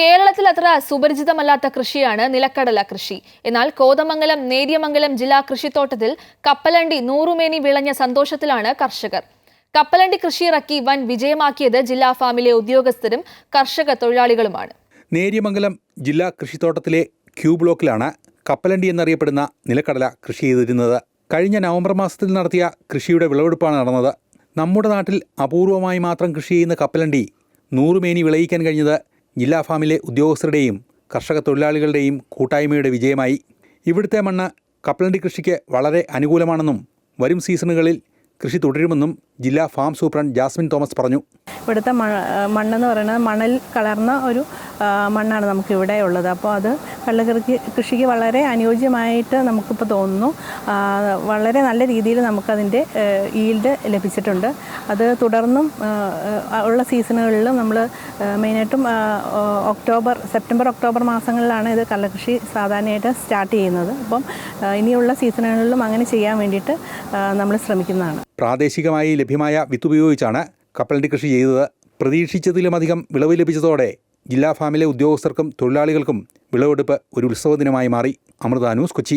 കേരളത്തിൽ അത്ര സുപരിചിതമല്ലാത്ത കൃഷിയാണ് നിലക്കടല കൃഷി. എന്നാൽ കോതമംഗലം നേര്യമംഗലം ജില്ലാ കൃഷിത്തോട്ടത്തിൽ കപ്പലണ്ടി നൂറുമേനി വിളഞ്ഞ സന്തോഷത്തിലാണ് കർഷകർ. കപ്പലണ്ടി കൃഷി ഇറക്കി വൻ വിജയമാക്കിയത് ജില്ലാ ഫാമിലെ ഉദ്യോഗസ്ഥരും കർഷക തൊഴിലാളികളുമാണ്. നേര്യമംഗലം ജില്ലാ കൃഷിത്തോട്ടത്തിലെ ക്യൂ ബ്ലോക്കിലാണ് കപ്പലണ്ടി എന്നറിയപ്പെടുന്ന നിലക്കടല കൃഷി ചെയ്തിരുന്നത്. കഴിഞ്ഞ നവംബർ മാസത്തിൽ നടത്തിയ കൃഷിയുടെ വിളവെടുപ്പാണ് നടന്നത്. നമ്മുടെ നാട്ടിൽ അപൂർവമായി മാത്രം കൃഷി ചെയ്യുന്ന കപ്പലണ്ടി നൂറുമേനി വിളയിക്കാൻ കഴിഞ്ഞത് ജില്ലാ ഫാമിലെ ഉദ്യോഗസ്ഥരുടെയും കർഷക തൊഴിലാളികളുടെയും കൂട്ടായ്മയുടെ വിജയമായി. ഇവിടുത്തെ മണ്ണ് കപ്പലണ്ടി കൃഷിക്ക് വളരെ അനുകൂലമാണെന്നും വരും സീസണുകളിൽ കൃഷി തുടരുമെന്നും ജില്ലാ ഫാം സൂപ്രണ്ട് ജാസ്മിൻ തോമസ് പറഞ്ഞു. ഇവിടുത്തെ മണ്ണെന്ന് പറയുന്നത് മണൽ കലർന്ന ഒരു മണ്ണാണ് നമുക്കിവിടെ ഉള്ളത്. അപ്പോൾ അത് കള്ളകൃഷി കൃഷിക്ക് വളരെ അനുയോജ്യമായിട്ട് നമുക്കിപ്പോൾ തോന്നുന്നു. വളരെ നല്ല രീതിയിൽ നമുക്കതിന്റെ ഈൽഡ് ലഭിച്ചിട്ടുണ്ട്. അത് തുടർന്നും ഉള്ള സീസണുകളിലും നമ്മൾ മെയിനായിട്ടും ഒക്ടോബർ സെപ്റ്റംബർ ഒക്ടോബർ മാസങ്ങളിലാണ് ഇത് കള്ളകൃഷി സാധാരണയായിട്ട് സ്റ്റാർട്ട് ചെയ്യുന്നത്. അപ്പം ഇനിയുള്ള സീസണുകളിലും അങ്ങനെ ചെയ്യാൻ വേണ്ടിയിട്ട് നമ്മൾ ശ്രമിക്കുന്നതാണ്. പ്രാദേശികമായി ലഭ്യമായ വിത്തുപയോഗിച്ചാണ് കപ്പലണ്ടി കൃഷി ചെയ്തത്. പ്രതീക്ഷിച്ചതിലുമധികം വിളവ് ലഭിച്ചതോടെ ജില്ലാ ഫാമിലെ ഉദ്യോഗസ്ഥർക്കും തൊഴിലാളികൾക്കും വിളവെടുപ്പ് ഒരു ഉത്സവ ദിനമായി മാറി. അമൃത ന്യൂസ് കൊച്ചി.